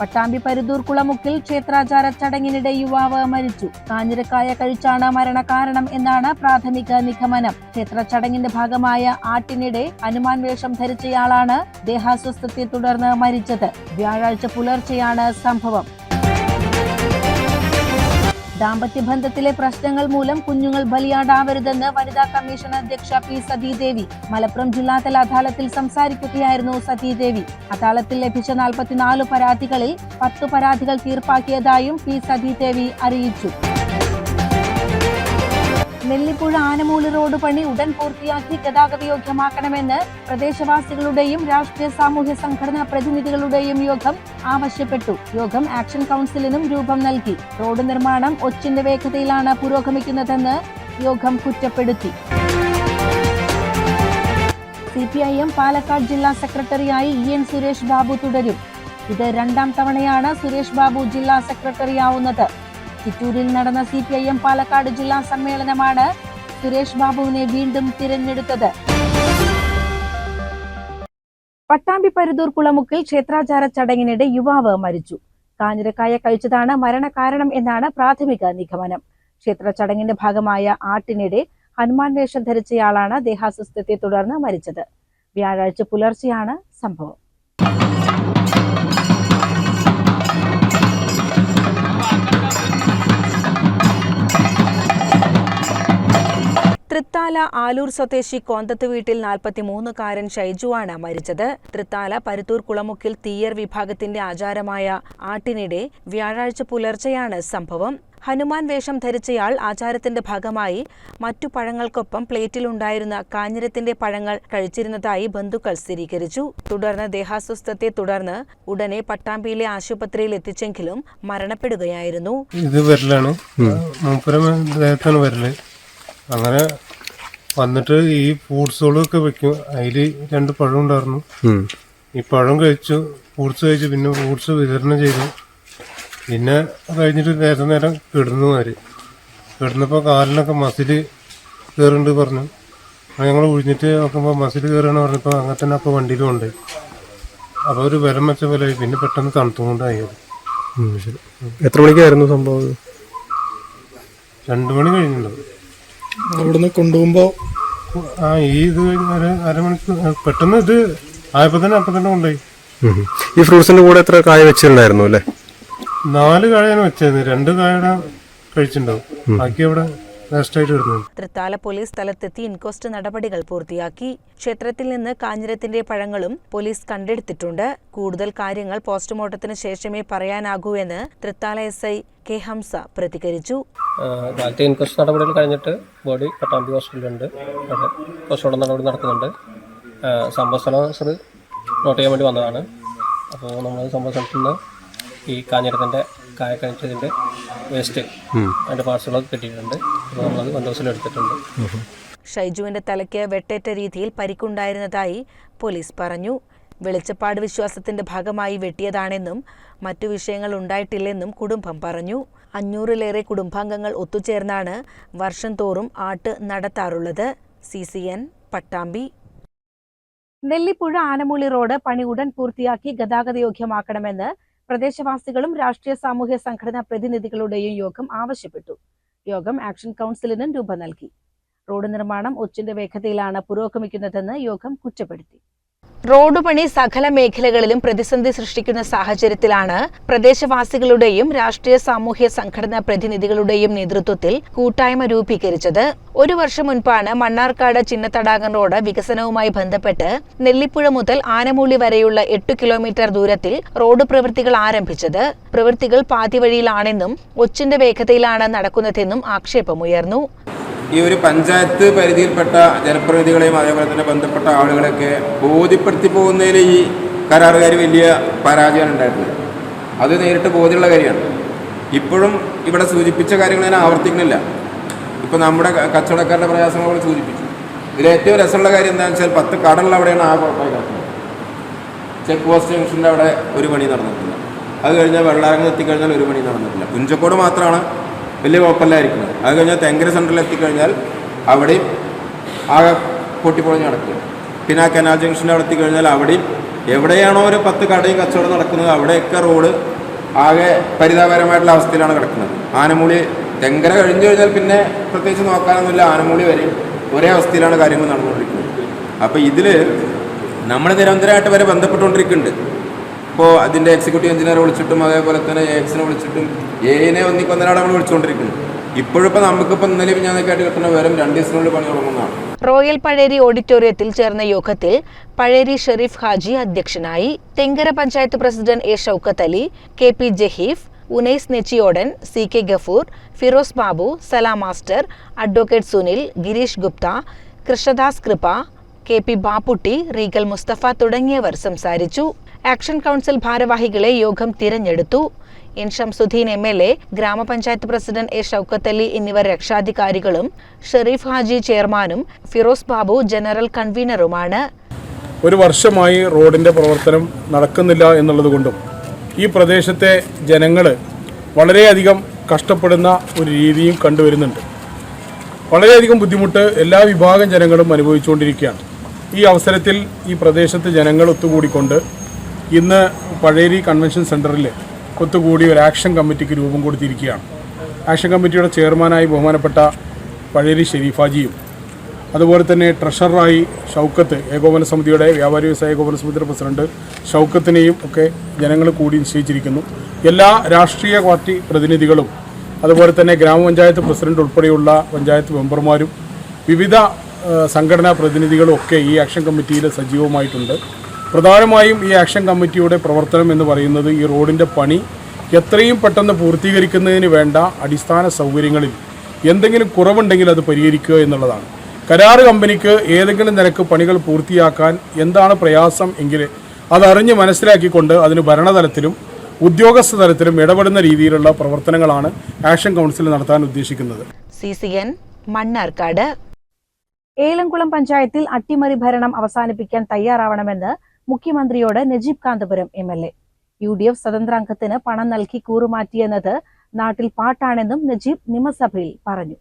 പട്ടാമ്പി പരുതൂർ കുളമുക്കിൽ ക്ഷേത്രാചാര ചടങ്ങിനിടെ യുവാവ് മരിച്ചു. കാഞ്ഞിരക്കായ കഴിച്ചാണ് മരണകാരണം എന്നാണ് പ്രാഥമിക നിഗമനം. ക്ഷേത്ര ചടങ്ങിന്റെ ഭാഗമായ ആട്ടിനിടെ അനുമാൻ വേഷം ധരിച്ചയാളാണ് ദേഹാസ്വസ്ഥത്തെ തുടർന്ന് മരിച്ചത്. വ്യാഴാഴ്ച പുലർച്ചെയാണ് സംഭവം. ദാമ്പത്യ ബന്ധത്തിലെ പ്രശ്നങ്ങൾ മൂലം കുഞ്ഞുങ്ങൾ ബലിയാടാവരുതെന്ന് വനിതാ കമ്മീഷൻ അധ്യക്ഷ പി സതീദേവി. മലപ്പുറം ജില്ലാതല അദാലത്തിൽ സംസാരിക്കുകയായിരുന്നു സതീദേവി. അദാലത്തിൽ ലഭിച്ച നാൽപ്പത്തിനാല് പരാതികളിൽ പത്ത് പരാതികൾ തീർപ്പാക്കിയതായും പി സതീദേവി അറിയിച്ചു. നെല്ലിപ്പുഴ ആനമൂൽ റോഡ് പണി ഉടൻ പൂർത്തിയാക്കി ഗതാഗതയോഗ്യമാക്കണമെന്ന് പ്രദേശവാസികളുടെയും രാഷ്ട്രീയ സാമൂഹ്യ സംഘടനാ പ്രതിനിധികളുടെയും യോഗം ആവശ്യപ്പെട്ടു. യോഗം ആക്ഷൻ കൗൺസിലിനും രൂപം നൽകി. റോഡ് നിർമ്മാണം ഒച്ചിന്റെ വേഗതയിലാണ് പുരോഗമിക്കുന്നതെന്ന് യോഗം കുറ്റപ്പെടുത്തി. C P I M Palakkad ജില്ലാ സെക്രട്ടറിയായി ഇ എൻ സുരേഷ് ബാബു തുടരും. ഇത് രണ്ടാം തവണയാണ് സുരേഷ് ബാബു ജില്ലാ സെക്രട്ടറിയാവുന്നത്. ചിറ്റൂരിൽ നടന്ന C P I M Palakkad ജില്ലാ സമ്മേളനമാണ് സുരേഷ് ബാബുവിനെ വീണ്ടും തിരഞ്ഞെടുത്തത്. പട്ടാമ്പി പരുതൂർ കുളമുക്കിൽ ക്ഷേത്രാചാര ചടങ്ങിനിടെ യുവാവ് മരിച്ചു. കാഞ്ഞിരക്കായ കഴിച്ചതാണ് മരണകാരണം എന്നാണ് പ്രാഥമിക നിഗമനം. ക്ഷേത്ര ചടങ്ങിന്റെ ഭാഗമായ ആട്ടിനിടെ ഹനുമാൻ വേഷം ധരിച്ചയാളാണ് ദേഹാസ്വസ്ഥത്തെ തുടർന്ന് മരിച്ചത്. വ്യാഴാഴ്ച പുലർച്ചെയാണ് സംഭവം. തൃത്താല ആലൂർ സ്വദേശി കോന്തത്ത് വീട്ടിൽ നാൽപ്പത്തിമൂന്നുകാരൻ ഷൈജുവാണ് മരിച്ചത്. തൃത്താല പരുത്തൂർ കുളമുക്കിൽ തീയർ വിഭാഗത്തിന്റെ ആചാരമായ ആട്ടിനിടെ വ്യാഴാഴ്ച പുലർച്ചെയാണ് സംഭവം. ഹനുമാൻ വേഷം ധരിച്ചയാൾ ആചാരത്തിന്റെ ഭാഗമായി മറ്റു പഴങ്ങൾക്കൊപ്പം പ്ലേറ്റിലുണ്ടായിരുന്ന കാഞ്ഞിരത്തിന്റെ പഴങ്ങൾ കഴിച്ചിരുന്നതായി ബന്ധുക്കൾ സ്ഥിരീകരിച്ചു. തുടർന്ന് ദേഹാസ്വസ്ഥത്തെ തുടർന്ന് ഉടനെ പട്ടാമ്പിയിലെ ആശുപത്രിയിൽ എത്തിച്ചെങ്കിലും മരണപ്പെടുകയായിരുന്നു. ഇത് വരലാണ്. അങ്ങനെ വന്നിട്ട് ഈ ഫ്രൂട്ട്സുകളൊക്കെ വെക്കും. അതിൽ രണ്ട് പഴം ഉണ്ടായിരുന്നു. ഈ പഴം കഴിച്ചു ഫ്രൂട്ട്സ് കഴിച്ചു പിന്നെ ഫ്രൂട്ട്സ് വിതരണം ചെയ്തു. പിന്നെ കഴിഞ്ഞിട്ട് നേരം നേരം കിടന്നു മാര് കിടന്നപ്പോൾ കാലിനൊക്കെ മസിൽ കയറുന്നുണ്ട് പറഞ്ഞു. ഞങ്ങൾ ഒഴിഞ്ഞിട്ട് നോക്കുമ്പോൾ മസിൽ കയറുകയാണ് പറഞ്ഞപ്പോൾ അങ്ങനെ തന്നെ അപ്പോൾ വണ്ടിയിൽ കൊണ്ടുപോയി അപ്പോൾ ഒരു വിലം വെച്ച പോലെ പിന്നെ പെട്ടെന്ന് തണുത്തുകൊണ്ടായി അത്. ശരി. എത്ര മണിക്കായിരുന്നു സംഭവം രണ്ടു മണി കഴിഞ്ഞിട്ടുണ്ടാവും. അവിടുന്ന് കൊണ്ടുപോകുമ്പോൾ ആ ഈ ഇത് അര ഒരു അരമണിക്കൂർ പെട്ടെന്ന് ഇത് ആയപ്പോ തന്നെ അപ്പൊ തന്നെ കൊണ്ടുപോയി. ഈ ഫ്രൂട്ട്സിന്റെ കൂടെ എത്ര കായ വെച്ചിട്ടുണ്ടായിരുന്നു അല്ലേ? നാല് കായാണ് വെച്ചത്. രണ്ട് കായട കഴിച്ചിട്ടുണ്ടാവും. ബാക്കി അവിടെ തൃത്താല പോലീസ് സ്ഥലത്തെത്തി ഇൻക്വസ്റ്റ് നടപടികൾ പൂർത്തിയാക്കി. ക്ഷേത്രത്തിൽ നിന്ന് കാഞ്ഞിരത്തിന്റെ പഴങ്ങളും പോലീസ് കണ്ടെടുത്തിട്ടുണ്ട്. കൂടുതൽ കാര്യങ്ങൾ പോസ്റ്റ്മോർട്ടത്തിന് ശേഷമേ പറയാനാകൂ എന്ന് Thrithala S I K Hamsa പ്രതികരിച്ചു. കാലത്തെ ഇൻക്വസ്റ്റ് നടപടികൾ കഴിഞ്ഞിട്ട് ബോഡി പട്ടാമ്പി ഹോസ്പിറ്റലുണ്ട് അവിടെ പോസ്റ്റ്മോർട്ടം നടപടി നടക്കുന്നുണ്ട്. സംഭവ സ്ഥലം നോട്ട് ചെയ്യാൻ വേണ്ടി വന്നതാണ്. അപ്പോൾ നമ്മൾ സംഭവ സ്ഥലത്ത് നിന്ന് ഈ കാഞ്ഞിരത്തിന്റെ കായ കഴിച്ചതിന്റെ വേസ്റ്റ് അതിന്റെ പാർസലൊക്കെ കിട്ടിയിട്ടുണ്ട്. അപ്പോൾ നമ്മളത് എടുത്തിട്ടുണ്ട്. ഷൈജുവിന്റെ തലയ്ക്ക് വെട്ടേറ്റ രീതിയിൽ പരിക്കുണ്ടായിരുന്നതായി പോലീസ് പറഞ്ഞു. വെളിച്ചപ്പാട് വിശ്വാസത്തിന്റെ ഭാഗമായി വെട്ടിയതാണെന്നും മറ്റു വിഷയങ്ങൾ ഉണ്ടായിട്ടില്ലെന്നും കുടുംബം പറഞ്ഞു. അഞ്ഞൂറിലേറെ കുടുംബാംഗങ്ങൾ ഒത്തുചേർന്നാണ് വർഷം തോറും ആട്ട് നടത്താറുള്ളത്. C C N Pattambi. Nellipuzha Anamooli road പണി ഉടൻ പൂർത്തിയാക്കി ഗതാഗതയോഗ്യമാക്കണമെന്ന് പ്രദേശവാസികളും രാഷ്ട്രീയ സാമൂഹ്യ സംഘടനാ പ്രതിനിധികളുടെയും യോഗം ആവശ്യപ്പെട്ടു. യോഗം ആക്ഷൻ കൗൺസിലിനും രൂപം നൽകി. റോഡ് നിർമ്മാണം ഒച്ചിന്റെ വേഗതയിലാണ് പുരോഗമിക്കുന്നതെന്ന് യോഗം കുറ്റപ്പെടുത്തി. റോഡ് പണി സകല മേഖലകളിലും പ്രതിസന്ധി സൃഷ്ടിക്കുന്ന സാഹചര്യത്തിലാണ് പ്രദേശവാസികളുടെയും രാഷ്ട്രീയ സാമൂഹ്യ സംഘടനാ പ്രതിനിധികളുടെയും നേതൃത്വത്തിൽ കൂട്ടായ്മ രൂപീകരിച്ചത്. ഒരു വർഷം മുൻപാണ് മണ്ണാർക്കാട് ചിന്നത്തടാകം റോഡ് വികസനവുമായി ബന്ധപ്പെട്ട് നെല്ലിപ്പുഴ മുതൽ ആനമൂളി വരെയുള്ള എട്ട് കിലോമീറ്റർ ദൂരത്തിൽ റോഡ് പ്രവൃത്തികൾ ആരംഭിച്ചത്. പ്രവൃത്തികൾ പാതിവഴിയിലാണെന്നും ഒച്ചിന്റെ വേഗതയിലാണ് നടക്കുന്നതെന്നും ആക്ഷേപമുയർന്നു. ഈ ഒരു പഞ്ചായത്ത് പരിധിയിൽപ്പെട്ട ജനപ്രതിനിധികളെയും അതേപോലെ തന്നെ ബന്ധപ്പെട്ട ആളുകളെയൊക്കെ ബോധ്യപ്പെടുത്തി പോകുന്നതിൽ ഈ കരാറുകാർ വലിയ പരാജയമാണ് ഉണ്ടായിട്ടുള്ളത് അത് നേരിട്ട് ബോധ്യമുള്ള കാര്യമാണ്. ഇപ്പോഴും ഇവിടെ സൂചിപ്പിച്ച കാര്യങ്ങൾ ഞാൻ ആവർത്തിക്കുന്നില്ല. ഇപ്പോൾ നമ്മുടെ കച്ചവടക്കാരുടെ പ്രയാസങ്ങൾ സൂചിപ്പിച്ചു. ഇതിൽ ഏറ്റവും രസമുള്ള കാര്യം എന്താണെന്ന് വെച്ചാൽ പത്ത് കടലിൽ അവിടെയാണ് ആ കുഴപ്പമായി ചെക്ക് പോസ്റ്റ് ജംഗ്ഷന്റെ അവിടെ ഒരു പണി നടന്നിട്ടില്ല. അത് കഴിഞ്ഞാൽ വെള്ളാരങ്ങ് എത്തിക്കഴിഞ്ഞാൽ ഒരു പണി നടന്നിട്ടില്ല. കുഞ്ചക്കോട് മാത്രമാണ് വലിയ കുഴപ്പമില്ലായിരിക്കുന്നത്. അത് കഴിഞ്ഞാൽ തെങ്കര സെന്ററിൽ എത്തിക്കഴിഞ്ഞാൽ അവിടെയും ആകെ പൊട്ടിപ്പൊളിഞ്ഞ് നടക്കുക പിന്നെ ആ കനാൽ ജംഗ്ഷന്റെ അവിടെ എത്തിക്കഴിഞ്ഞാൽ അവിടെയും എവിടെയാണോ ഒരു പത്ത് കടയും കച്ചവടം നടക്കുന്നത് അവിടെയൊക്കെ റോഡ് ആകെ പരിതാപകരമായിട്ടുള്ള അവസ്ഥയിലാണ് കിടക്കുന്നത്. ആനമൂളി തെങ്കര കഴിഞ്ഞു കഴിഞ്ഞാൽ പിന്നെ പ്രത്യേകിച്ച് നോക്കാനൊന്നുമില്ല. ആനമൂളി വരെ ഒരേ അവസ്ഥയിലാണ് കാര്യങ്ങൾ നടന്നുകൊണ്ടിരിക്കുന്നത്. അപ്പോൾ ഇതിൽ നമ്മൾ നിരന്തരമായിട്ട് വരെ ബന്ധപ്പെട്ടുകൊണ്ടിരിക്കുന്നുണ്ട്. ഇപ്പോൾ അതിന്റെ എക്സിക്യൂട്ടീവ് എഞ്ചിനീയറെ വിളിച്ചിട്ടും അതേപോലെ തന്നെ എ എക്സിനെ വിളിച്ചിട്ടും എനെ ഒന്നിക്കൊന്നരാടെ നമ്മൾ വിളിച്ചുകൊണ്ടിരിക്കുന്നു ഇപ്പോഴിപ്പോൾ നമുക്കിപ്പോൾ ഇന്നലെ ഞാൻ ആയിട്ട് കിട്ടുന്ന വിവരം രണ്ട് ദിവസത്തിനുള്ളിൽ പണി തുടങ്ങുന്നതാണ്. റോയൽ പഴേരി ഓഡിറ്റോറിയത്തിൽ ചേർന്ന യോഗത്തിൽ പഴേരി ഷെരീഫ് ഹാജി അധ്യക്ഷനായി Thenkara panchayat president A Shoukath Ali K P Jaheef Unais Nechiyodan C K Gafoor Firoz Babu Salam master advocate Sunil Girish Gupta Krishnadas Kripa K P Bapputty Regal Musthafa തുടങ്ങിയവർ സംസാരിച്ചു. ആക്ഷൻ കൗൺസിൽ ഭാരവാഹികളെ യോഗം തിരഞ്ഞെടുത്തു. N Shamsudheen M L A grama panchayat president A Shoukath Ali എന്നിവർ രക്ഷാധികാരികളും ഷെറീഫ് ഹാജി ചെയർമാനും Firoz Babu general കൺവീനറുമാണ്. ഒരു വർഷമായി റോഡിന്റെ പ്രവർത്തനം നടക്കുന്നില്ല എന്നുള്ളത് കൊണ്ടും ഈ പ്രദേശത്തെ ജനങ്ങൾ വളരെയധികം കഷ്ടപ്പെടുന്ന ഒരു രീതിയും കണ്ടുവരുന്നുണ്ട്. വളരെയധികം ബുദ്ധിമുട്ട് എല്ലാ വിഭാഗം ജനങ്ങളും അനുഭവിച്ചുകൊണ്ടിരിക്കുകയാണ്. ഈ അവസരത്തിൽ ഈ പ്രദേശത്തെ ജനങ്ങൾ ഒത്തുകൂടിക്കൊണ്ട് ഇന്ന് പഴയരി കൺവെൻഷൻ സെന്ററിൽ ഒത്തുകൂടി ഒരു ആക്ഷൻ കമ്മിറ്റിക്ക് രൂപം കൊടുത്തിരിക്കുകയാണ്. ആക്ഷൻ കമ്മിറ്റിയുടെ ചെയർമാനായി ബഹുമാനപ്പെട്ട പഴയരി ഷെരീഫാജിയും അതുപോലെ തന്നെ ട്രഷററായി ഷൗക്കത്ത് ഏകോപന സമിതിയുടെ വ്യാപാരി വ്യവസായ ഏകോപന സമിതിയുടെ പ്രസിഡന്റ് ഷൗക്കത്തിനെയും ഒക്കെ ജനങ്ങൾ കൂടി നിശ്ചയിച്ചിരിക്കുന്നു. എല്ലാ രാഷ്ട്രീയ പാർട്ടി പ്രതിനിധികളും അതുപോലെ തന്നെ ഗ്രാമപഞ്ചായത്ത് പ്രസിഡന്റ് ഉൾപ്പെടെയുള്ള പഞ്ചായത്ത് മെമ്പർമാരും വിവിധ സംഘടനാ പ്രതിനിധികളും ഒക്കെ ഈ ആക്ഷൻ കമ്മിറ്റിയിൽ സജീവമായിട്ടുണ്ട്. പ്രധാനമായും ഈ ആക്ഷൻ കമ്മിറ്റിയുടെ പ്രവർത്തനം എന്ന് പറയുന്നത് ഈ റോഡിന്റെ പണി എത്രയും പെട്ടെന്ന് പൂർത്തീകരിക്കുന്നതിന് വേണ്ട അടിസ്ഥാന സൗകര്യങ്ങളിൽ എന്തെങ്കിലും കുറവുണ്ടെങ്കിൽ അത് പരിഹരിക്കുക എന്നുള്ളതാണ്. കരാറ് കമ്പനിക്ക് ഏതെങ്കിലും നിരക്ക് പണികൾ പൂർത്തിയാക്കാൻ എന്താണ് പ്രയാസം എങ്കിൽ അതറിഞ്ഞ് മനസ്സിലാക്കിക്കൊണ്ട് അതിന് ഭരണതലത്തിലും ഉദ്യോഗസ്ഥ തലത്തിലും ഇടപെടുന്ന രീതിയിലുള്ള പ്രവർത്തനങ്ങളാണ് ആക്ഷൻ കൗൺസിൽ നടത്താൻ ഉദ്ദേശിക്കുന്നത്. C C N Mannarkkad. Elamkulam പഞ്ചായത്തിൽ അട്ടിമറി ഭരണം അവസാനിപ്പിക്കാൻ തയ്യാറാവണമെന്ന് മുഖ്യമന്ത്രിയോട് Najeeb Kanthapuram M L A. U D F സ്വതന്ത്രാംഗത്തിന് പണം നൽകി കൂറുമാറ്റിയെന്നത് നാട്ടിൽ പാട്ടാണെന്നും നജീബ് നിയമസഭയിൽ പറഞ്ഞു.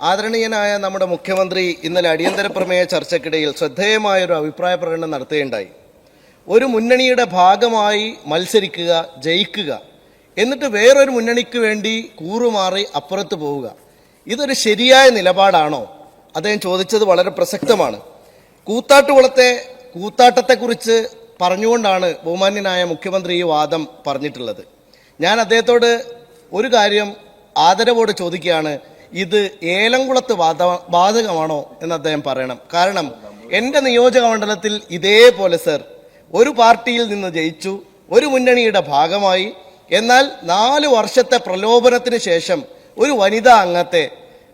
ആദരണീയനായ നമ്മുടെ മുഖ്യമന്ത്രി ഇന്നലെ അടിയന്തര പ്രമേയ ചർച്ചയ്ക്കിടയിൽ ശ്രദ്ധേയമായ ഒരു അഭിപ്രായ പ്രകടനം നടത്തുകയുണ്ടായി. ഒരു മുന്നണിയുടെ ഭാഗമായി മത്സരിക്കുക ജയിക്കുക എന്നിട്ട് വേറൊരു മുന്നണിക്ക് വേണ്ടി കൂറുമാറി അപ്പുറത്ത് പോവുക. ഇതൊരു ശരിയായ നിലപാടാണോ? അദ്ദേഹം ചോദിച്ചത് വളരെ പ്രസക്തമാണ്. കൂത്താട്ടുകുളത്തെ കൂത്താട്ടത്തെക്കുറിച്ച് പറഞ്ഞുകൊണ്ടാണ് ബഹുമാന്യനായ മുഖ്യമന്ത്രി ഈ വാദം പറഞ്ഞിട്ടുള്ളത്. ഞാൻ അദ്ദേഹത്തോട് ഒരു കാര്യം ആദരവോട് ചോദിക്കുകയാണ്. ഇത് ഏലംകുളത്ത് വാദ ബാധകമാണോ എന്ന് അദ്ദേഹം പറയണം. കാരണം എന്റെ നിയോജക മണ്ഡലത്തിൽ ഇതേപോലെ സർ ഒരു പാർട്ടിയിൽ നിന്ന് ജയിച്ചു ഒരു മുന്നണിയുടെ ഭാഗമായി. എന്നാൽ നാല് വർഷത്തെ പ്രലോഭനത്തിന് ശേഷം ഒരു വനിതാ അംഗത്തെ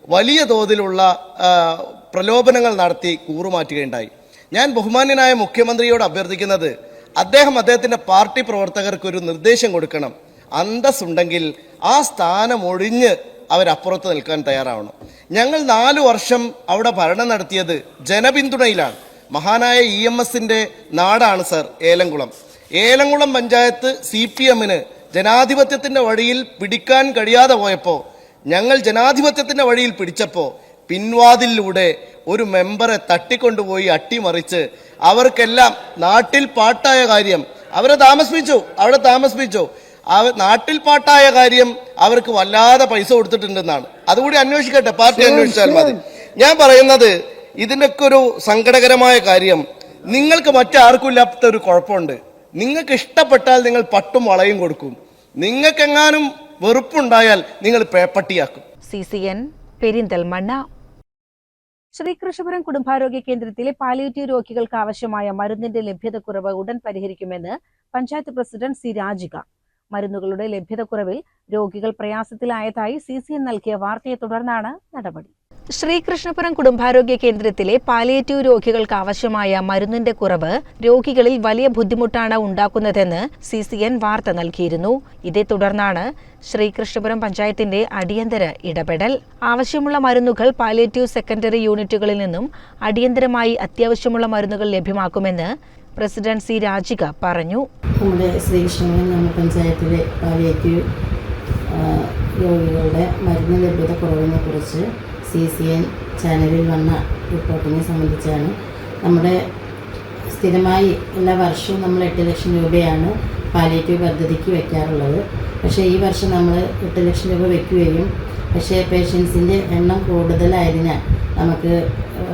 വലിയ തോതിലുള്ള പ്രലോഭനങ്ങൾ നടത്തി കൂറുമാറ്റുകയുണ്ടായി. ഞാൻ ബഹുമാന്യനായ മുഖ്യമന്ത്രിയോട് അഭ്യർത്ഥിക്കുന്നത് അദ്ദേഹം അദ്ദേഹത്തിന്റെ പാർട്ടി പ്രവർത്തകർക്ക് ഒരു നിർദ്ദേശം കൊടുക്കണം. അന്തസ്സുണ്ടെങ്കിൽ ആ സ്ഥാനം ഒഴിഞ്ഞ് അവരപ്പുറത്ത് നിൽക്കാൻ തയ്യാറാവണം. ഞങ്ങൾ നാലു വർഷം അവിടെ ഭരണം നടത്തിയത് ജനപിന്തുണയിലാണ്. മഹാനായ ഇ എം എസിന്റെ നാടാണ് sir Elamkulam. Elamkulam panchayat C P എമ്മിന് ജനാധിപത്യത്തിന്റെ വഴിയിൽ പിടിക്കാൻ കഴിയാതെ പോയപ്പോൾ ഞങ്ങൾ ജനാധിപത്യത്തിന്റെ വഴിയിൽ പിടിച്ചപ്പോൾ പിൻവാതിലൂടെ ഒരു മെമ്പറെ തട്ടിക്കൊണ്ടുപോയി അട്ടിമറിച്ച് അവർക്കെല്ലാം നാട്ടിൽ പാട്ടായ കാര്യം. അവരെ താമസിപ്പിച്ചു അവിടെ താമസിപ്പിച്ചു. അവ നാട്ടിൽ പാട്ടായ കാര്യം അവർക്ക് വല്ലാതെ പൈസ കൊടുത്തിട്ടുണ്ടെന്നാണ്. അതുകൂടി അന്വേഷിക്കട്ടെ പാർട്ടി അന്വേഷിച്ചാൽ മതി. ഞാൻ പറയുന്നത് ഇതിന്റെയൊക്കെ ഒരു സങ്കടകരമായ കാര്യം. നിങ്ങൾക്ക് മറ്റാർക്കും ഇല്ലാത്ത ഒരു കുഴപ്പമുണ്ട്. നിങ്ങൾക്ക് ഇഷ്ടപ്പെട്ടാൽ നിങ്ങൾ പട്ടും വളയും കൊടുക്കും. നിങ്ങൾക്കെങ്ങാനും വെറുപ്പുണ്ടായാൽ നിങ്ങൾ പേപ്പട്ടിയാക്കും C C N Perinthalmanna Sreekrishnapuram കുടുംബാരോഗ്യ കേന്ദ്രത്തിലെ പാലിയേറ്റീവ് രോഗികൾക്ക് ആവശ്യമായ മരുന്നിന്റെ ലഭ്യതക്കുറവ് ഉടൻ പരിഹരിക്കുമെന്ന് പഞ്ചായത്ത് പ്രസിഡന്റ് സി രാജിക. മരുന്നുകളുടെ ലഭ്യതക്കുറവിൽ രോഗികൾ പ്രയാസത്തിലായതായി സി സി എൻ നൽകിയ വാർത്തയെ തുടർന്നാണ് നടപടി. ശ്രീകൃഷ്ണപുരം കുടുംബാരോഗ്യ കേന്ദ്രത്തിലെ പാലിയേറ്റീവ് രോഗികൾക്ക് ആവശ്യമായ മരുന്നിന്റെ കുറവ് രോഗികളിൽ വലിയ ബുദ്ധിമുട്ടാണ് ഉണ്ടാക്കുന്നതെന്ന് സി സി എൻ വാർത്ത നൽകിയിരുന്നു. ഇതേ തുടർന്നാണ് ശ്രീകൃഷ്ണപുരം പഞ്ചായത്തിന്റെ അടിയന്തര ഇടപെടൽ. ആവശ്യമുള്ള മരുന്നുകൾ പാലിയേറ്റീവ് സെക്കൻഡറി യൂണിറ്റുകളിൽ നിന്നും അടിയന്തരമായി അത്യാവശ്യമുള്ള മരുന്നുകൾ ലഭ്യമാക്കുമെന്ന് പ്രസിഡന്റ് സി രാജിക പറഞ്ഞു. പഞ്ചായത്തിലെ പാലിയേറ്റീവ് രോഗികളുടെ മരുന്ന് ലഭ്യത കുറവിനെ കുറിച്ച് സി സി എൻ ചാനലിൽ വന്ന റിപ്പോർട്ടിനെ സംബന്ധിച്ചാണ്. നമ്മുടെ സ്ഥിരമായി എല്ലാ വർഷവും നമ്മൾ എട്ട് ലക്ഷം രൂപയാണ് പാലിയേറ്റീവ് പദ്ധതിക്ക് വെക്കാറുള്ളത്. പക്ഷേ ഈ വർഷം നമ്മൾ എട്ട് ലക്ഷം രൂപ വെക്കുകയും പക്ഷേ പേഷ്യൻസിന്റെ എണ്ണം കൂടുതലായതിനാൽ നമുക്ക്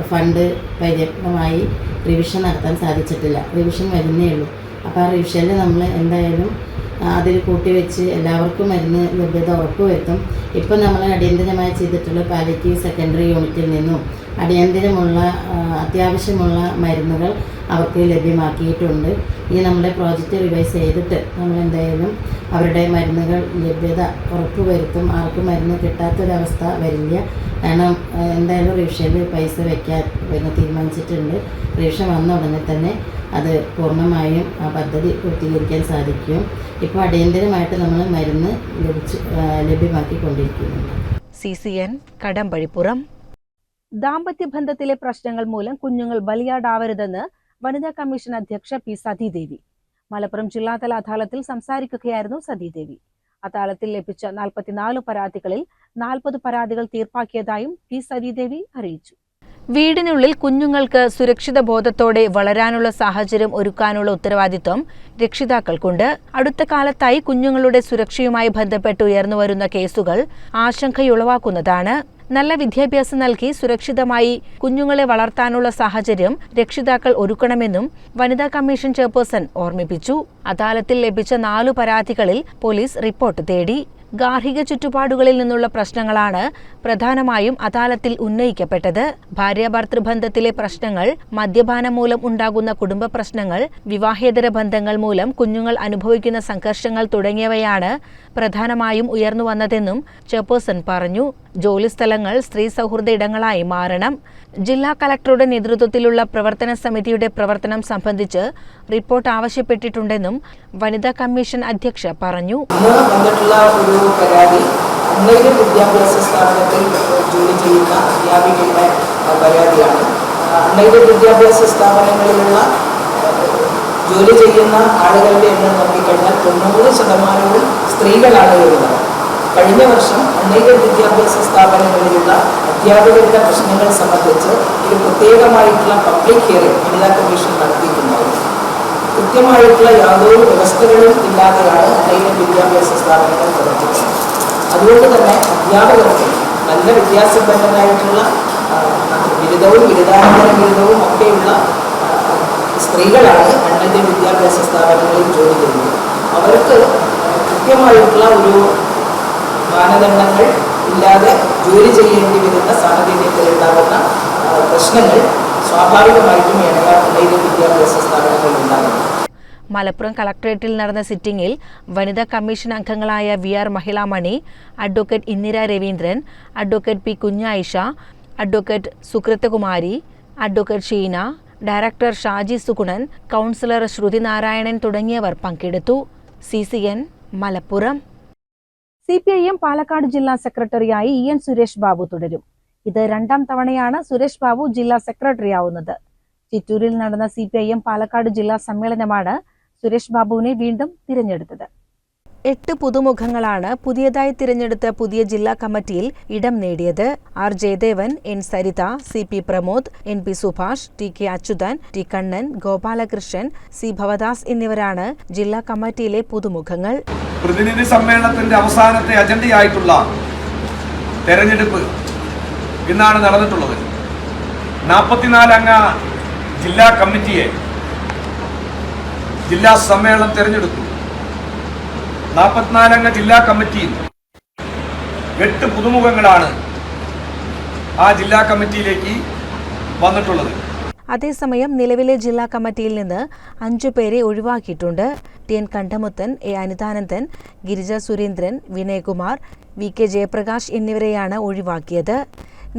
ഫണ്ട് പര്യാപ്തമായി റിവിഷൻ നടത്താൻ സാധിച്ചിട്ടില്ല. റിവിഷൻ വരുന്നേ ഉള്ളൂ. അപ്പോൾ ആ റിവിഷനിൽ നമ്മൾ എന്തായാലും അതിൽ കൂട്ടി വെച്ച് എല്ലാവർക്കും മരുന്ന് ലഭ്യത ഉറപ്പുവരുത്തും. ഇപ്പം നമ്മൾ അടിയന്തരമായി ചെയ്തിട്ടുള്ള പാലിറ്റീവ് സെക്കൻഡറി യൂണിറ്റിൽ നിന്നും അടിയന്തരമുള്ള അത്യാവശ്യമുള്ള മരുന്നുകൾ അവർക്ക് ലഭ്യമാക്കിയിട്ടുണ്ട്. ഇനി നമ്മുടെ പ്രോജക്റ്റ് റിവൈസ് ചെയ്തിട്ട് നമ്മൾ എന്തായാലും അവരുടെ മരുന്നുകൾ ലഭ്യത ഉറപ്പുവരുത്തും. ആർക്കും മരുന്ന് കിട്ടാത്തൊരവസ്ഥ വരില്ല കാരണം എന്തായാലും റീക്ഷയിൽ പൈസ വയ്ക്കാൻ പിന്നെ തീരുമാനിച്ചിട്ടുണ്ട്. റീക്ഷ വന്ന ഉടനെ തന്നെ അത് പൂർണമായും ആ പദ്ധതി പൂർത്തീകരിക്കാൻ സാധിക്കും. ഇപ്പോൾ അടിയന്തരമായിട്ട് നമ്മൾ മരുന്ന് ലഭിച്ച് ലഭ്യമാക്കിക്കൊണ്ടിരിക്കുന്നുണ്ട്. സി സി എൻ കടമ്പഴിപ്പുറം ദാമ്പത്യ ബന്ധത്തിലെ പ്രശ്നങ്ങൾ മൂലം കുഞ്ഞുങ്ങൾ ബലിയാടാവരുതെന്ന് വനിതാ കമ്മീഷൻ അധ്യക്ഷ പി സതീദേവി. മലപ്പുറം ജില്ലാതല അദാലത്തിൽ സംസാരിക്കുകയായിരുന്നു സതീദേവി. അദാലത്തിൽ ലഭിച്ച നാൽപ്പത്തിനാല് പരാതികളിൽ നാൽപ്പത് പരാതികൾ തീർപ്പാക്കിയതായും പി സതീദേവി അറിയിച്ചു. വീടിനുള്ളിൽ കുഞ്ഞുങ്ങൾക്ക് സുരക്ഷിത ബോധത്തോടെ വളരാനുള്ള സാഹചര്യം ഒരുക്കാനുള്ള ഉത്തരവാദിത്വം രക്ഷിതാക്കൾക്കുണ്ട്. അടുത്ത കാലത്തായി കുഞ്ഞുങ്ങളുടെ സുരക്ഷയുമായി ബന്ധപ്പെട്ട് ഉയർന്നുവരുന്ന കേസുകൾ ആശങ്കയുളവാക്കുന്നതാണ്. നല്ല വിദ്യാഭ്യാസം നൽകി സുരക്ഷിതമായി കുഞ്ഞുങ്ങളെ വളർത്താനുള്ള സാഹചര്യം രക്ഷിതാക്കൾ ഒരുക്കണമെന്നും വനിതാ കമ്മീഷൻ ചെയർപേഴ്സൺ ഓർമ്മിപ്പിച്ചു. അദാലത്തിൽ ലഭിച്ച നാലു പരാതികളിൽ പോലീസ് റിപ്പോർട്ട് തേടി. ഗാർഹിക ചുറ്റുപാടുകളിൽ നിന്നുള്ള പ്രശ്നങ്ങളാണ് പ്രധാനമായും അദാലത്തിൽ ഉന്നയിക്കപ്പെട്ടത്. ഭാര്യാഭർത്തൃബന്ധത്തിലെ പ്രശ്നങ്ങൾ മദ്യപാനം മൂലം ഉണ്ടാകുന്ന കുടുംബ പ്രശ്നങ്ങൾ വിവാഹേതര ബന്ധങ്ങൾ മൂലം കുഞ്ഞുങ്ങൾ അനുഭവിക്കുന്ന സംഘർഷങ്ങൾ തുടങ്ങിയവയാണ് പ്രധാനമായും ഉയർന്നു വന്നതെന്നും ചെയർപേഴ്സൺ പറഞ്ഞു. ജോലിസ്ഥലങ്ങൾ സ്ത്രീ സൗഹൃദ ഇടങ്ങളായി മാറണം. ജില്ലാ കലക്ടറുടെ നേതൃത്വത്തിലുള്ള പ്രവർത്തന സമിതിയുടെ പ്രവർത്തനം സംബന്ധിച്ച് റിപ്പോർട്ട് ആവശ്യപ്പെട്ടിട്ടുണ്ടെന്നും വനിതാ കമ്മീഷൻ അധ്യക്ഷ പറഞ്ഞു. വന്നിട്ടുള്ള ഒരു പരാതി. ഉന്നത വിദ്യാഭ്യാസ സ്ഥാപനത്തിൽ ജോലി ചെയ്യുന്ന അധ്യാപികയുടെ പരാതിയാണ്. അന്നൈര വിദ്യാഭ്യാസ സ്ഥാപനങ്ങളിലുള്ള ജോലി ചെയ്യുന്ന ആളുകളുടെ എണ്ണം നോക്കിക്കഴിഞ്ഞാൽ തൊണ്ണൂറ് ശതമാനവും സ്ത്രീകളാണ് വരുന്നത്. കഴിഞ്ഞ വർഷം അന്നൈക വിദ്യാഭ്യാസ സ്ഥാപനങ്ങളിലുള്ള അധ്യാപകരുടെ പ്രശ്നങ്ങൾ സംബന്ധിച്ച് ഒരു പ്രത്യേകമായിട്ടുള്ള പബ്ലിക് ഹിയറിംഗ് വനിതാ കമ്മീഷൻ നടത്തിയിട്ടുണ്ടായിരുന്നു കൃത്യമായിട്ടുള്ള യാതൊരു വ്യവസ്ഥകളും ഇല്ലാതെയാണ് അദ്ദേഹം വിദ്യാഭ്യാസ സ്ഥാപനങ്ങൾ പ്രവർത്തിച്ചത് അതുകൊണ്ട് തന്നെ അധ്യാപകർക്ക് നല്ല വിദ്യാസമ്പന്നരായിട്ടുള്ള ബിരുദവും ബിരുദാനന്തര ബിരുദവും ഒക്കെയുള്ള സ്ത്രീകളാണ് അന്നത്തെ വിദ്യാഭ്യാസ സ്ഥാപനങ്ങളിൽ ജോലി ചെയ്യുന്നത്. അവർക്ക് കൃത്യമായിട്ടുള്ള ഒരു മാനദണ്ഡങ്ങൾ ഇല്ലാതെ ജോലി ചെയ്യേണ്ടി വരുന്ന സാഹചര്യത്തിൽ ഉണ്ടാകുന്ന പ്രശ്നങ്ങൾ സ്വാഭാവികമായിട്ടും ഉന്നത വിദ്യാഭ്യാസ സ്ഥാപനങ്ങളിൽ ഉണ്ടാകുന്നു. മലപ്പുറം കളക്ടറേറ്റിൽ നടന്ന സിറ്റിംഗിൽ വനിതാ കമ്മീഷൻ അംഗങ്ങളായ V R Mahilamani advocate Indira Raveendran advocate P Kunjayisha advocate Sukruthakumari advocate Sheena director Shaji Sugunan councillor Sruthi Narayanan തുടങ്ങിയവർ പങ്കെടുത്തു. C C N Malappuram. C P I M Palakkad ജില്ലാ സെക്രട്ടറിയായി ഇ എൻ സുരേഷ് ബാബു തുടരും. ഇത് രണ്ടാം തവണയാണ് സുരേഷ് ബാബു ജില്ലാ സെക്രട്ടറിയാവുന്നത്. ചിറ്റൂരിൽ നടന്ന C P I M Palakkad ജില്ലാ സമ്മേളനമാണ് സുരേഷ് ബാബുവിനെ വീണ്ടും തിരഞ്ഞെടുത്തത്. എട്ട് പുതുമുഖങ്ങളാണ് പുതിയതായി തിരഞ്ഞെടുത്ത പുതിയ ജില്ലാ കമ്മിറ്റിയിൽ ഇടം നേടിയത്. R Jayadevan N Saritha C P Pramod N P Subhash T K Achuthan T Kannan Gopalakrishnan C Bhavadas എന്നിവരാണ് ജില്ലാ കമ്മിറ്റിയിലെ പുതുമുഖങ്ങൾ. പ്രതിനിധി സമ്മേളനത്തിന്റെ അവസാനത്തെ അജണ്ടയായിട്ടുള്ള തെരഞ്ഞെടുപ്പ് ഇന്നാണ് നടന്നിട്ടുള്ളത്. നാൽപ്പത്തിനാലംഗ ജില്ലാ കമ്മിറ്റിയെ ജില്ലാ സമ്മേളനം തെരഞ്ഞെടുത്തു. നാൽപ്പത്തിനാലംഗ ജില്ലാ കമ്മിറ്റിയിൽ എട്ട് പുതുമുഖങ്ങളാണ് ആ ജില്ലാ കമ്മിറ്റിയിലേക്ക് വന്നിട്ടുള്ളത്. അതേസമയം നിലവിലെ ജില്ലാ കമ്മിറ്റിയിൽ നിന്ന് അഞ്ചു പേരെ ഒഴിവാക്കിയിട്ടുണ്ട്. T N Kandamuthan A Anithanandan Girija Surendran Vinayakumar V K Jayaprakash എന്നിവരെയാണ് ഒഴിവാക്കിയത്.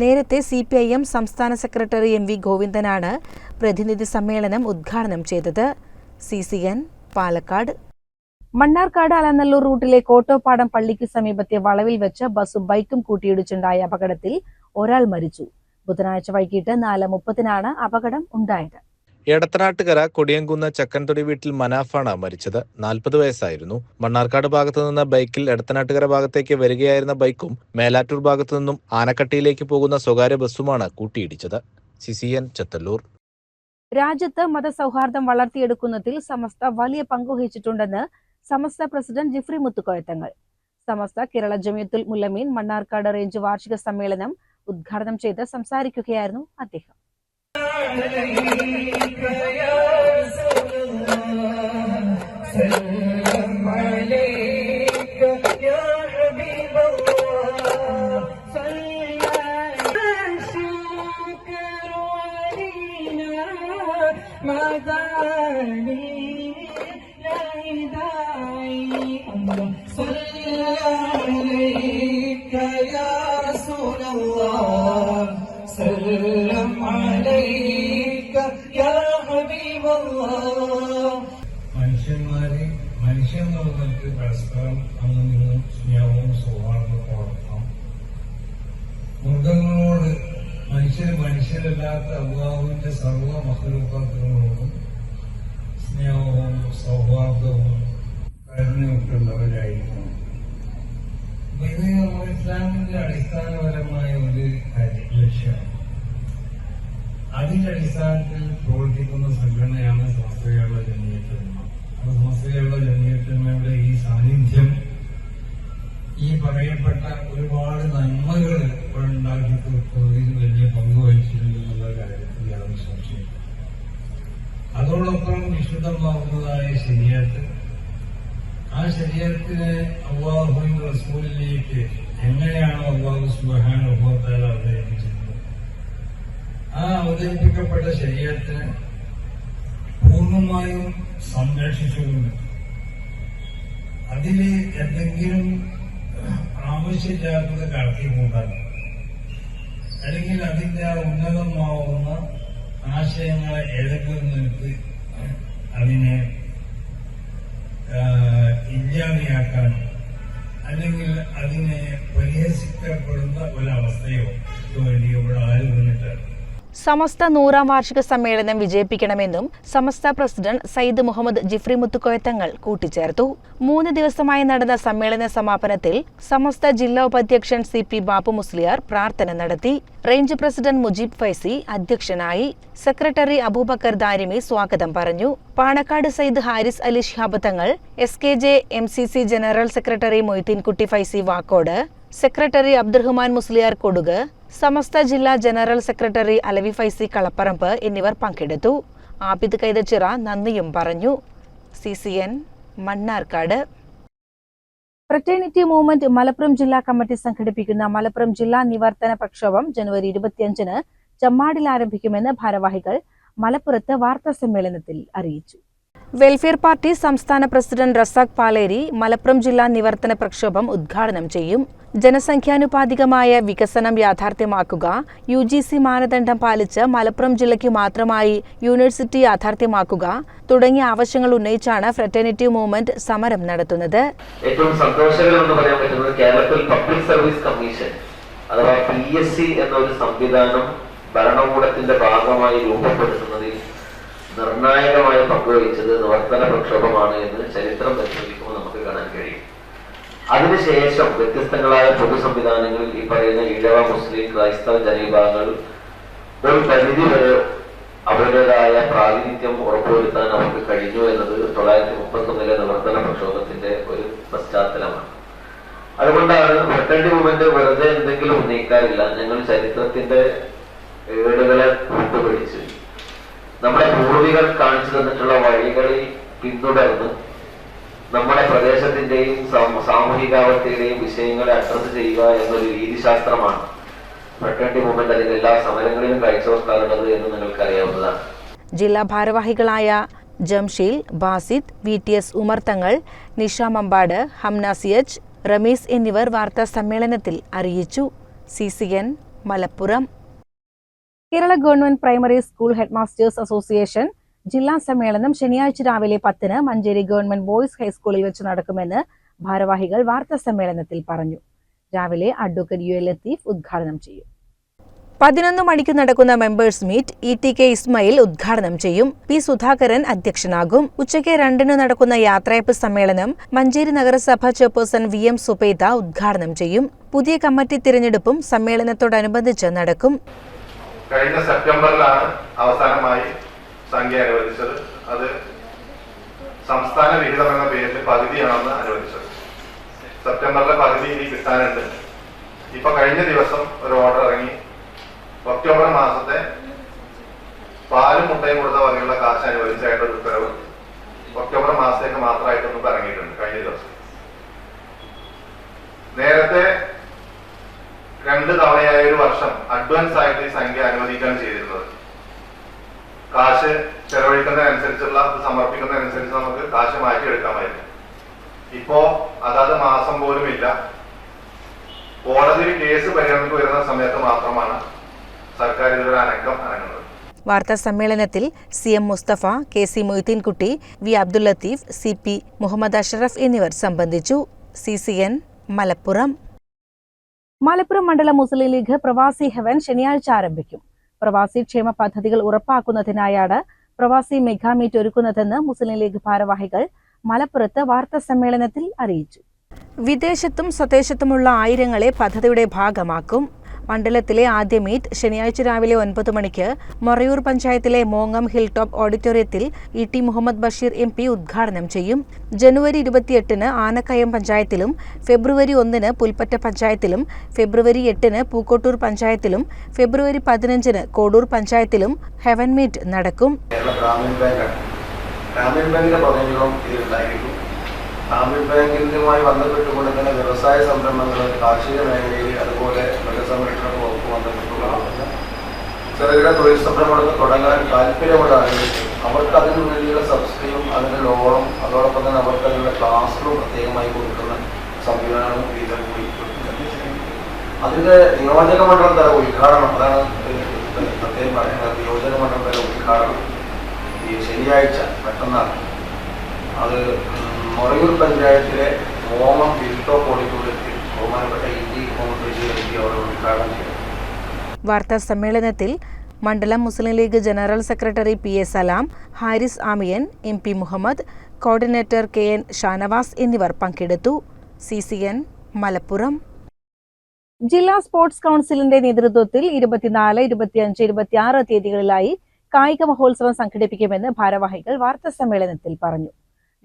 നേരത്തെ സി പി ഐ എം സംസ്ഥാന സെക്രട്ടറി എം വി ഗോവിന്ദനാണ് പ്രതിനിധി സമ്മേളനം ഉദ്ഘാടനം ചെയ്തത്. C C N Palakkad. Mannarkkad Alanallur റൂട്ടിലെ Kottopadam പള്ളിക്ക് സമീപത്തെ വളവിൽ വെച്ച് ബസ്സും ബൈക്കും കൂട്ടിയിടിച്ചുണ്ടായ അപകടത്തിൽ ഒരാൾ മരിച്ചു. ബുധനാഴ്ച വൈകിട്ട് നാല് മുപ്പതിനാണ് അപകടം ഉണ്ടായത്. എടത്തനാട്ടുകര കൊടിയംകുന്ന് ചക്കൻതൊടി വീട്ടിൽ മനാഫാണ് മരിച്ചത്. നാൽപ്പത് വയസ്സായിരുന്നു. മണ്ണാർക്കാട് ഭാഗത്തു നിന്ന് ബൈക്കിൽ എടത്തനാട്ടുകര ഭാഗത്തേക്ക് വരികയായിരുന്ന ബൈക്കും മേലാറ്റൂർ ഭാഗത്തു നിന്നും ആനക്കട്ടിയിലേക്ക് പോകുന്ന സ്വകാര്യ ബസ്സുമാണ് കൂട്ടിയിടിച്ചത്. സിസിഎൻ ചത്തല്ലൂർ. രാജ്യത്ത് മതസൗഹാർദ്ദം വളർത്തിയെടുക്കുന്നതിൽ സമസ്ത വലിയ പങ്കുവഹിച്ചിട്ടുണ്ടെന്ന് സമസ്ത പ്രസിഡന്റ് ജിഫ്രി മുത്തുക്കോയത്തങ്ങൾ. സമസ്ത കേരള ജമിയത്തുൽ മുല്ലമീൻ മണ്ണാർക്കാട് റേഞ്ച് വാർഷിക സമ്മേളനം ഉദ്ഘാടനം ചെയ്ത് സംസാരിക്കുകയായിരുന്നു അദ്ദേഹം. മനുഷ്യന്മാരെ കരുണയൊക്കെയുള്ളവരായിരിക്കണം അപ്പൊ ഇത് ഇസ്ലാമിന്റെ അടിസ്ഥാനപരമായ ഒരു ലക്ഷ്യമാണ് അതിന്റെ അടിസ്ഥാനത്തിൽ പ്രവർത്തിക്കുന്ന സംഘടനയാണ് സമസ്തകളുടെ ജനീയത്തിന്മ അപ്പൊ സമസ്തകളുടെ ജനീയത്തിന്മയുടെ ഈ സാന്നിധ്യം ഈ പറയപ്പെട്ട ഒരുപാട് നന്മകൾ ഉണ്ടാക്കി തീർക്കുന്നതിൽ വലിയ പങ്ക് വഹിച്ചിട്ടുണ്ട് കാര്യത്തിൽ യാതൊരു സംശയം അതോടൊപ്പം വിശുദ്ധമാകുന്നതായ ശരിയത്ത് ആ ശരീരത്തിനെ അള്ളാഹുവിന്റെ റസൂലിലേക്ക് എങ്ങനെയാണ് അള്ളാഹു സുബഹാൻ ഉപഭോക്താൽ അവതരിപ്പിച്ചിരുന്നത്? ആ അവതരിപ്പിക്കപ്പെട്ട ശരീരത്തിന് പൂർണമായും സംരക്ഷിച്ചുകൊണ്ട് അതിൽ എന്തെങ്കിലും ആവശ്യമില്ലാത്തത് കടത്തിക്കൂട്ടാൻ അല്ലെങ്കിൽ അതിന്റെ ഉന്നതമാവുന്ന ആശയങ്ങളെ ഏതെങ്കിലും നിനക്ക് അതിനെ ഇല്ലാതെയാക്കാൻ അല്ലെങ്കിൽ അതിനെ പരിഹസിക്കപ്പെടുന്ന ഒരവസ്ഥയോ വേണ്ടി ഇവിടെ ആര് വന്നിട്ടാണ് സമസ്ത നൂറാം വാർഷിക സമ്മേളനം വിജയിപ്പിക്കണമെന്നും സമസ്ത പ്രസിഡന്റ് സയ്യിദ് മുഹമ്മദ് ജിഫ്രി മുത്തുക്കോയത്തങ്ങൾ കൂട്ടിച്ചേർത്തു. മൂന്ന് ദിവസമായി നടന്ന സമ്മേളന സമാപനത്തിൽ സമസ്ത ജില്ലാ ഉപാധ്യക്ഷൻ സി പി ബാബു മുസ്ലിയാർ പ്രാർത്ഥന നടത്തി. റേഞ്ച് പ്രസിഡന്റ് മുജീബ് ഫൈസി അധ്യക്ഷനായി. സെക്രട്ടറി അബൂബക്കർ ദാരിമി സ്വാഗതം പറഞ്ഞു. Panakkad Sayyid Haris Ali Shihab Thangal S K J M C C general secretary Moideenkutty Faizy Vakkode secretary Abdurahman Musliyar Koduk Samastha ജില്ലാ ജനറൽ സെക്രട്ടറി അലവി ഫൈസി കളപ്പറമ്പ് എന്നിവർ പങ്കെടുത്തു. ആബിദ് കൈതച്ചിറ നന്ദിയും പറഞ്ഞു. C C N Mannarkkad. Fraternity movement Malappuram ജില്ലാ committee സംഘടിപ്പിക്കുന്ന മലപ്പുറം ജില്ലാ നിവർത്തന പ്രക്ഷോഭം ജനുവരി ഇരുപത്തിയഞ്ചിന് ചമ്മാടിൽ ആരംഭിക്കുമെന്ന് ഭാരവാഹികൾ മലപ്പുറത്ത് വാർത്താ സമ്മേളനത്തിൽ അറിയിച്ചു. വെൽഫെയർ പാർട്ടി സംസ്ഥാന പ്രസിഡന്റ് റസാഖ് പാലേരി മലപ്പുറം ജില്ലാ നിവർത്തന പ്രക്ഷോഭം ഉദ്ഘാടനം ചെയ്യും. ജനസംഖ്യാനുപാതികമായ വികസനം യാഥാർത്ഥ്യമാക്കുക. യു ജി സി മാനദണ്ഡം പാലിച്ച് മലപ്പുറം ജില്ലയ്ക്ക് മാത്രമായി യൂണിവേഴ്സിറ്റി യാഥാർത്ഥ്യമാക്കുക തുടങ്ങിയ ആവശ്യങ്ങൾ ഉന്നയിച്ചാണ് ഫ്രറ്റേണിറ്റി മൂവ്മെന്റ് സമരം നടത്തുന്നത്. ഏറ്റവും സന്തോഷകരമെന്ന് പറയാൻ പറ്റുന്നത് കേരളത്തിൽ പബ്ലിക് സർവീസ് കമ്മീഷൻ അഥവാ പി എസ് സി എന്നൊരു സംവിധാനം ഭരണകൂടത്തിന്റെ ഭാഗമായി രൂപപ്പെടുത്തുന്നതിൽ നിർണായകമായ പങ്കുവഹിച്ചത് നിവർത്തന പ്രക്ഷോഭമാണ് എന്ന് ചരിത്രം പരിശോധിക്കുമ്പോൾ നമുക്ക് കാണാൻ കഴിയും. അതിനുശേഷം വ്യത്യസ്തങ്ങളായ പൊതു സംവിധാനങ്ങളിൽ ഈ പറയുന്ന ഈഴവ മുസ്ലിം ക്രൈസ്തവ ജനവിഭാഗങ്ങൾ ഒരു പരിധി വരെ അവരുടേതായ പ്രാതിനിധ്യം ഉറപ്പുവരുത്താൻ അവർക്ക് കഴിഞ്ഞു എന്നത് തൊള്ളായിരത്തി മുപ്പത്തി ഒന്നിലെ നിവർത്തന പ്രക്ഷോഭത്തിന്റെ ഒരു പശ്ചാത്തലമാണ്. അതുകൊണ്ടാണ് ഫ്രട്ടേണ്ടി മൂവ്മെന്റ് വെറുതെ എന്തെങ്കിലും ഉന്നയിക്കാറില്ല. ഞങ്ങൾ ചരിത്രത്തിന്റെ ഏടുകളെ കൂട്ടുപിടിച്ച് നമ്മുടെ പൂർവികർ കാണിച്ചു തന്നിട്ടുള്ള വഴികളിൽ പിന്തുടർന്ന് നമ്മുടെ പ്രദേശത്തിന്റെയും സാമൂഹികാവസ്ഥയുടെയും വിഷയങ്ങളെ അഡ്രസ് ചെയ്യുക എന്നൊരു രീതിശാസ്ത്രമാണ് ഫ്രട്ടേണ്ടി മൂവ്മെന്റ് അതിന്റെ എല്ലാ സമരങ്ങളിലും കാഴ്ചവെക്കാറുള്ളത് എന്ന് നിങ്ങൾക്ക് അറിയാവുന്നതാണ് ജില്ലാ ഭാരവാഹികളായ Jamsheel Basid V T S Umar Thangal Nisha Mambad Hamna സിയജ് Ramees എന്നിവർ വാർത്താ സമ്മേളനത്തിൽ അറിയിച്ചു. C C N Malappuram. Kerala government primary school headmasters association ജില്ലാ സമ്മേളനം ശനിയാഴ്ച രാവിലെ പത്തിന് മഞ്ചേരി ഗവൺമെന്റ് ബോയ്സ് ഹൈസ്കൂളിൽ വെച്ച് നടക്കുമെന്ന് ഭാരവാഹികൾ വാർത്താ സമ്മേളനത്തിൽ പറഞ്ഞു. രാവിലെ അഡ്വക്കേറ്റ് യു എൽ ലത്തീഫ് ഉദ്ഘാടനം ചെയ്യും. പതിനൊന്ന് മണിക്ക് നടക്കുന്ന members meet E T K Ismail ഉദ്ഘാടനം ചെയ്യും. പി സുധാകരൻ അധ്യക്ഷനാകും. ഉച്ചയ്ക്ക് രണ്ടിന് നടക്കുന്ന യാത്രയപ്പ് സമ്മേളനം മഞ്ചേരി നഗരസഭ ചെയർപേഴ്സൺ വി എം സുപേത ഉദ്ഘാടനം ചെയ്യും. പുതിയ കമ്മിറ്റി തിരഞ്ഞെടുപ്പും സമ്മേളനത്തോടനുബന്ധിച്ച് നടക്കും. കഴിഞ്ഞ സെപ്റ്റംബറിലാണ് അവസാനമായി സംഖ്യ അനുവദിച്ചത്. അത് സംസ്ഥാന വിഹിതം എന്ന പേരിൽ പകുതിയാണെന്ന് അനുവദിച്ചത്. സെപ്റ്റംബറിലെ പകുതി ഇനി കിട്ടാനുണ്ട്. ഇപ്പൊ കഴിഞ്ഞ ദിവസം ഒരു ഓർഡർ ഇറങ്ങി. ഒക്ടോബർ മാസത്തെ പാലും മുട്ടയും കൊടുത്ത വകയുള്ള കാശ് അനുവദിച്ചായിട്ട് ഒരു ഉത്തരവ്. ഒക്ടോബർ മാസത്തേക്ക് മാത്രമായിട്ടൊന്നും ഇറങ്ങിയിട്ടുണ്ട് കഴിഞ്ഞ ദിവസം. നേരത്തെ രണ്ട് തവണയായ ഒരു വർഷം അഡ്വാൻസ് ആയിട്ട് ഈ സംഖ്യ അനുവദിക്കാൻ ചെയ്തിരുന്നത്. കാശ് ചെലവഴിക്കുന്നതിനനുസരിച്ചുള്ള സമർപ്പിക്കുന്നതിനനുസരിച്ച് നമുക്ക് കാശ് മാറ്റിയെടുക്കാമായിരുന്നു. ഇപ്പോ അതാത് മാസം പോലും ഇല്ല. കോടതിയിൽ കേസ് പരിഗണനയ്ക്ക് വരുന്ന സമയത്ത് മാത്രമാണ് സർക്കാർ ഇതിലൊരു അനക്കം അനങ്ങുന്നത്. വാർത്താ സമ്മേളനത്തിൽ C M Musthafa K C Moideenkutty V Abdul Latheef C P Muhammad Ashraf എന്നിവർ സംബന്ധിച്ചു. C C N Malappuram. Malappuram മണ്ഡലം മുസ്ലിം ലീഗ് പ്രവാസി ഹെവൻ ശനിയാഴ്ച ആരംഭിക്കും. പ്രവാസി ക്ഷേമ പദ്ധതികൾ ഉറപ്പാക്കുന്നതിനായാണ് പ്രവാസി മെഗാമീറ്റ് ഒരുക്കുന്നതെന്ന് മുസ്ലിം ലീഗ് ഭാരവാഹികൾ മലപ്പുറത്ത് വാർത്താ സമ്മേളനത്തിൽ അറിയിച്ചു. വിദേശത്തും സ്വദേശത്തുമുള്ള ആയിരങ്ങളെ പദ്ധതിയുടെ ഭാഗമാക്കും. മണ്ഡലത്തിലെ ആദ്യ മീറ്റ് ശനിയാഴ്ച രാവിലെ ഒൻപത് മണിക്ക് മൊറയൂർ പഞ്ചായത്തിലെ മോങ്ങം ഹിൽ ടോപ്പ് ഓഡിറ്റോറിയത്തിൽ E T Muhammad Basheer M P ഉദ്ഘാടനം ചെയ്യും. ജനുവരി ഇരുപത്തിയെട്ടിന് ആനക്കയം പഞ്ചായത്തിലും ഫെബ്രുവരി ഒന്നിന് പുൽപ്പറ്റ പഞ്ചായത്തിലും ഫെബ്രുവരി എട്ടിന് പൂക്കോട്ടൂർ പഞ്ചായത്തിലും ഫെബ്രുവരി പതിനഞ്ചിന് കോടൂർ പഞ്ചായത്തിലും ഹെവൻ മീറ്റ് നടക്കും. ഗ്രാമീൺ ബാങ്കിന്റെ പ്രതിനിധികളും തന്നെ വ്യവസായ സംരംഭങ്ങൾ കാർഷിക മേഖലയിൽ മൃഗസംരക്ഷണ വകുപ്പ് ബന്ധപ്പെട്ടുള്ള ചെറുകിട തൊഴിൽ സംരംഭങ്ങൾ തുടങ്ങാൻ താല്പര്യമുള്ള അവർക്ക് അതിനു വേണ്ടിയുള്ള സബ്സിഡിയും അതിന്റെ ലോണും അതോടൊപ്പം തന്നെ അവർക്ക് അതിനുള്ള ക്ലാസ്സുകളും പ്രത്യേകമായി കൊടുക്കുന്ന സംവിധാനവും ഇതിൽ കൂടി അതിന്റെ നിയോജക മണ്ഡലം തല ഉദ്ഘാടനം അതാണ് പ്രത്യേകം പറയുന്നത്. നിയോജക മണ്ഡലം തല ഉദ്ഘാടനം ഈ ശനിയാഴ്ച പെട്ടെന്നാണ്. അത് മൊറയൂർ പഞ്ചായത്തിലെ മോമം ഹിൽടോപ്പ് ഓഡിറ്റോറിയത്തിൽ ബഹുമാനപ്പെട്ട ഇ വാർത്താ സമ്മേളനത്തിൽ മണ്ഡലം Muslim League general secretary P A Salam Haris Amiyan M P Muhammad coordinator K N Shanavas എന്നിവർ പങ്കെടുത്തു. C C N Malappuram. ജില്ലാ സ്പോർട്സ് കൗൺസിലിന്റെ നേതൃത്വത്തിൽ ഇരുപത്തിനാല് ഇരുപത്തിയഞ്ച് ഇരുപത്തിയാറ് തീയതികളിലായി കായിക മഹോത്സവം സംഘടിപ്പിക്കുമെന്ന് ഭാരവാഹികൾ വാർത്താ സമ്മേളനത്തിൽ പറഞ്ഞു.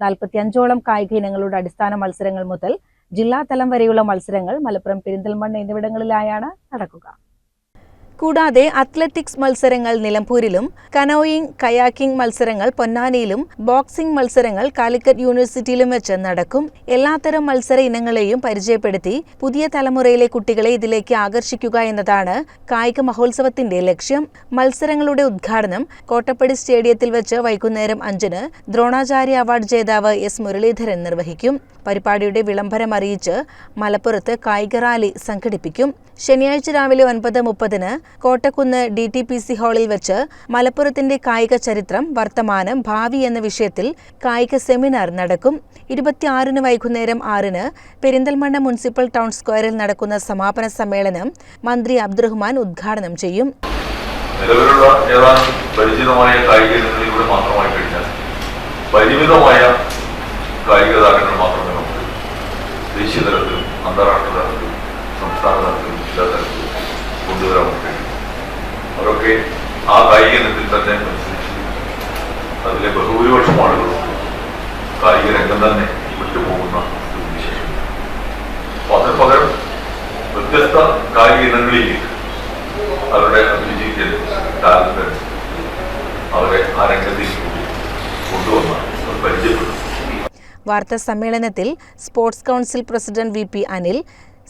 നാൽപ്പത്തിയഞ്ചോളം കായിക ഇനങ്ങളുടെ അടിസ്ഥാന മത്സരങ്ങൾ മുതൽ ജില്ലാതലം വരെയുള്ള മത്സരങ്ങൾ മലപ്പുറം പെരിന്തൽമണ്ണ എന്നിവിടങ്ങളിലായാണ് നടക്കുക. കൂടാതെ അത്ലറ്റിക്സ് മത്സരങ്ങൾ നിലമ്പൂരിലും കനോയിങ് കയാക്കിംഗ് മത്സരങ്ങൾ പൊന്നാനിയിലും ബോക്സിംഗ് മത്സരങ്ങൾ കാലിക്കറ്റ് യൂണിവേഴ്സിറ്റിയിലും വെച്ച് നടക്കും. എല്ലാത്തരം മത്സര ഇനങ്ങളെയും പരിചയപ്പെടുത്തി പുതിയ തലമുറയിലെ കുട്ടികളെ ഇതിലേക്ക് ആകർഷിക്കുക എന്നതാണ് കായിക മഹോത്സവത്തിന്റെ ലക്ഷ്യം. മത്സരങ്ങളുടെ ഉദ്ഘാടനം കോട്ടപ്പടി സ്റ്റേഡിയത്തിൽ വെച്ച് വൈകുന്നേരം അഞ്ചിന് ദ്രോണാചാര്യ അവാർഡ് ജേതാവ് എസ് മുരളീധരൻ നിർവഹിക്കും. പരിപാടിയുടെ വിളംബരം അറിയിച്ച് മലപ്പുറത്ത് കായിക റാലി സംഘടിപ്പിക്കും. ശനിയാഴ്ച രാവിലെ ഒൻപത് മുപ്പതിന് Kottakkunnu D T P C ഹാളിൽ വെച്ച് മലപ്പുറത്തിന്റെ കായിക ചരിത്രം വർത്തമാനം ഭാവി എന്ന വിഷയത്തിൽ കായിക സെമിനാർ നടക്കും. ഇരുപത്തിയാറിന് വൈകുന്നേരം ആറിന് പെരിന്തൽമണ്ണ മുനിസിപ്പൽ ടൗൺ സ്ക്വയറിൽ നടക്കുന്ന സമാപന സമ്മേളനം മന്ത്രി അബ്ദുറഹ്മാൻ ഉദ്ഘാടനം ചെയ്യും. പരിചിതമായ കായിക ഇനങ്ങളിലൂടെ മാത്രമായി കഴിഞ്ഞാൽ പരിമിതമായ കായിക താരങ്ങൾ മാത്രമേ നമുക്ക് ദേശീയ തലത്തിലും അന്താരാഷ്ട്ര തലത്തിലും സംസ്ഥാന തലത്തിലും ജില്ലാ തലത്തിലും കൊണ്ടുവരാൻ കഴിയും അവരൊക്കെ ആ കായിക ഇനത്തിൽ തന്നെ മത്സരിച്ച് അതിലെ ബഹുഭൂരിപക്ഷം ആളുകളും കായിക രംഗം തന്നെ വിട്ടുപോകുന്ന സ്ഥിതിവിശേഷം അപ്പൊ അതിന് പകരം വ്യത്യസ്ത കായിക ഇനങ്ങളിലേക്ക് അവരുടെ അഭിരുചിക്ക് ടാലന്റ് അവരെ ആ രംഗത്തേക്ക് കൂടി കൊണ്ടുവന്ന് അത് പരിചയപ്പെടും വാർത്താ സമ്മേളനത്തിൽ sports council president V P Anil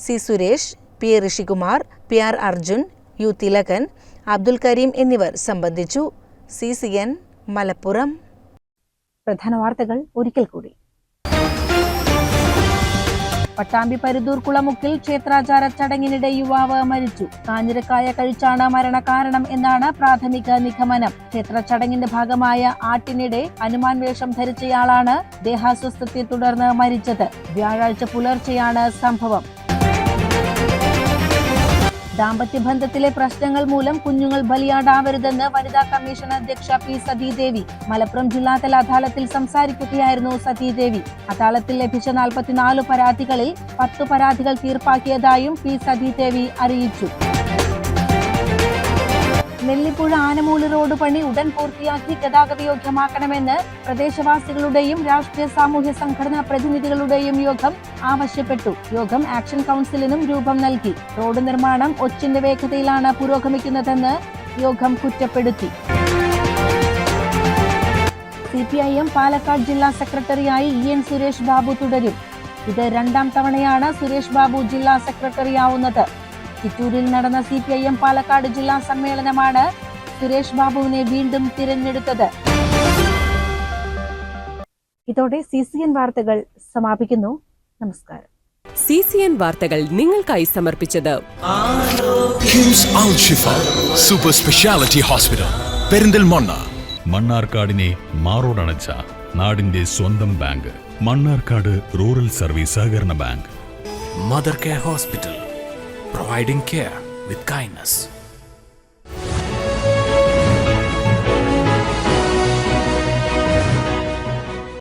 C Suresh P A Rishikumar P R Arjun U Thilakan Abdul Kareem എന്നിവർ സംബന്ധിച്ചു. C C N Malappuram. പ്രധാന വാർത്തകൾ ഒരിക്കൽ കൂടി. പട്ടാമ്പി പരുതൂർ കുളമുക്കിൽ ക്ഷേത്രാചാര ചടങ്ങിനിടെ യുവാവ് മരിച്ചു. കാഞ്ഞിരക്കായ കഴിച്ചാണ് മരണകാരണം എന്നാണ് പ്രാഥമിക നിഗമനം. ക്ഷേത്ര ചടങ്ങിന്റെ ഭാഗമായ ആട്ടിനിടെ അനുമാൻ വേഷം ധരിച്ചയാളാണ് ദേഹാസ്വസ്ഥത്തെ തുടർന്ന് മരിച്ചത്. വ്യാഴാഴ്ച പുലർച്ചെയാണ് സംഭവം. ദാമ്പത്യ ബന്ധത്തിലെ പ്രശ്നങ്ങൾ മൂലം കുഞ്ഞുങ്ങൾ ബലിയാടാവരുതെന്ന് വനിതാ കമ്മീഷൻ അധ്യക്ഷ പി സതീദേവി. മലപ്പുറം ജില്ലാതല അദാലത്തിൽ സംസാരിക്കുകയായിരുന്നു സതീദേവി. അദാലത്തിൽ ലഭിച്ച നാൽപ്പത്തിനാല് പരാതികളിൽ പത്ത് പരാതികൾ തീർപ്പാക്കിയതായും പി സതീദേവി അറിയിച്ചു. നെല്ലിപ്പുഴ ആനമൂൽ റോഡ് പണി ഉടൻ പൂർത്തിയാക്കി ഗതാഗതയോഗ്യമാക്കണമെന്ന് പ്രദേശവാസികളുടെയും രാഷ്ട്രീയ സാമൂഹ്യ സംഘടനാ പ്രതിനിധികളുടെയും യോഗം ആവശ്യപ്പെട്ടു. യോഗം ആക്ഷൻ കൗൺസിലിനും രൂപം നൽകി. റോഡ് നിർമ്മാണം ഒച്ചിന്റെ വേഗതയിലാണ് പുരോഗമിക്കുന്നതെന്ന് യോഗം കുറ്റപ്പെടുത്തി. C P I M Palakkad ജില്ലാ സെക്രട്ടറിയായി ഇ എൻ സുരേഷ് ബാബു തുടരും. ഇത് രണ്ടാം തവണയാണ് സുരേഷ് ബാബു ജില്ലാ സെക്രട്ടറിയാവുന്നത്. ചിറ്റൂരിൽ നടന്ന C P I M Palakkad ജില്ലാ സമ്മേളനമാണ് സുരേഷ് ബാബുവിനെ വീണ്ടും തിരഞ്ഞെടുത്തത്. ഇതോടെ സി സി എൻ വാർത്തകൾ സമാപിക്കുന്നു. നമസ്കാരം. സി സി എൻ വാർത്തകൾ നിങ്ങൾക്കായി സമർപ്പിച്ചത് KIMS Al Shifa super speciality hospital Perinthalmanna. മണ്ണാർക്കാടിനെ മാറോടണച്ച നാടിന്റെ സ്വന്തം ബാങ്ക് മണ്ണാർക്കാട് റൂറൽ സർവീസ് സഹകരണ bank. Mother care Hospital, providing care with kindness.